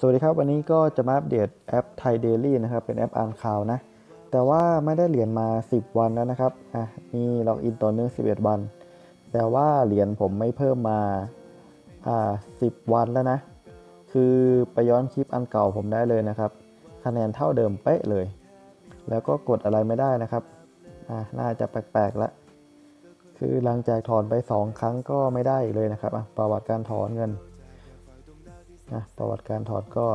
สวัสดีครับ วันนี้ก็จะมาอัปเดตแอปไทยเดลี่นะครับ เป็นแอปอ่านข่าวนะ แต่ว่าไม่ได้เหรียญมา 10 วันแล้วนะครับ อะมีล็อกอินต่อเนื่อง 11 วัน แต่ว่าเหรียญผมไม่เพิ่มมา อ่า 10 วันแล้วนะ คือไปย้อนคลิปอันเก่าผมได้เลยนะครับ คะแนนเท่าเดิมเป๊ะเลย แล้วก็กดอะไรไม่ได้นะครับ อ่าน่าจะแปลกๆละคือหลังจากถอนไป 2 ครั้งก็ไม่ได้อีกเลยนะครับ อะ ประวัติการถอนเงิน นะประวัติการถอนก็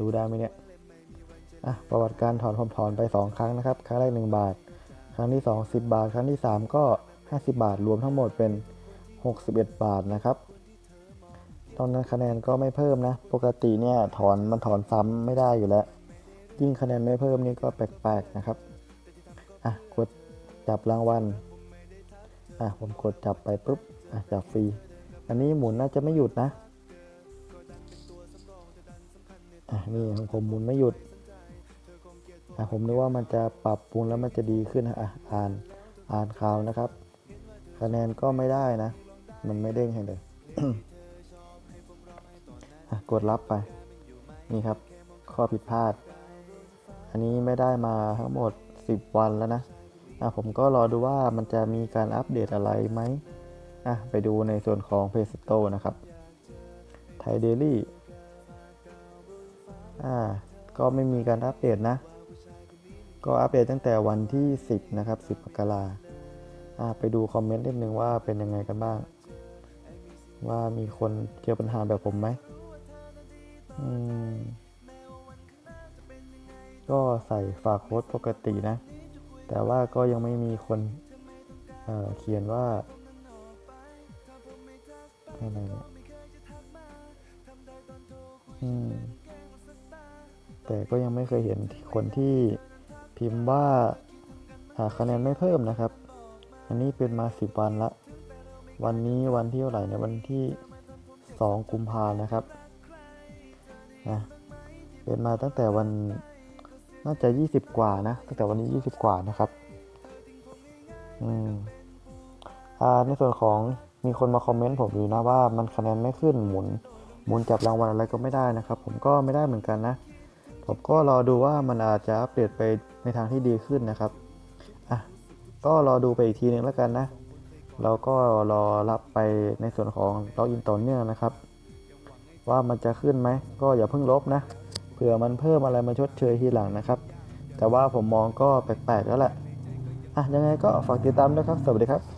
ดูได้ไหมเนี่ยประวัติการถอนผมถอนไป 2 ครั้งนะครับ ครั้งแรก1บาท ครั้งที่ 2 10 บาท ครั้งที่ 3 ก็ 50 บาท รวมทั้งหมดเป็น 61 บาทนะครับ ตอนนั้นคะแนนก็ไม่เพิ่มนะ ปกติเนี่ยถอนมันถอนซ้ำไม่ได้อยู่แล้ว ยิ่งคะแนนไม่เพิ่มนี่ก็แปลกๆนะครับ อะ กดจับรางวัล อะ ผมกดจับไปปุ๊บ อะ จับฟรี อันนี้หมุนน่าจะไม่หยุดนะ อะนี่ของผมหมุนไม่หยุดอะผมนึกว่ามันจะปรับปรุงแล้วมันจะดีขึ้นนะอะอ่านอ่านข่าวนะครับ คะแนนก็ไม่ได้นะ มันไม่เด้งให้เลยกดรับไป นี่ครับ ข้อผิดพลาด อันนี้ไม่ได้มาทั้งหมด 10 วันแล้วนะอะผมก็รอดูว่ามันจะมีการอัปเดตอะไรไหมอะไปดูในส่วนของ p a y s t o r e นะครับไทยเดลี่ อ่าก็ไม่มีการอัปเดตนะ ก็อัปเดตตั้งแต่วันที่ 10 นะครับ 10มกราอ่าไปดูคอมเมนต์นิดนึงว่าเป็นยังไงกันบ้าง ว่ามีคนเจอปัญหาแบบผมไหมอืมก็ใส่ฝากโค้ดปกตินะ แต่ว่าก็ยังไม่มีคนเเขียนว่าอะไรเนี่ยอืม แต่ก็ยังไม่เคยเห็นคนที่พิมพ์ว่าหาคะแนนไม่เพิ่มนะครับ อันนี้เป็นมาสิบวันละ วันนี้วันที่เท่าไหร่เนี่ยวันที่สองกุมภานะครับนะเป็นมาตั้งแต่วันน่าจะยี่สิบกว่านะ ตั้งแต่วันนี้ยี่สิบกว่านะครับอืมอ่าในส่วนของมีคนมาคอมเมนต์ผมอยู่นะว่ามันคะแนนไม่ขึ้นหมุนหมุนจับรางวัลอะไรก็ไม่ได้นะครับ ผมก็ไม่ได้เหมือนกันนะ ผมก็รอดูว่ามันอาจจะอัปเดตไปในทางที่ดีขึ้นนะครับอะก็รอดูไปอีกทีนึงแล้วกันนะ เราก็รอรับไปในส่วนของล็อกอินต่อเนื่องนะครับ ว่ามันจะขึ้นไหมก็อย่าเพิ่งลบนะเผื่อมันเพิ่มอะไรมาชดเชยทีหลังนะครับ แต่ว่าผมมองก็แปลกๆแล้วแหละอะยังไงก็ฝากติดตามด้วยครับ สวัสดีครับ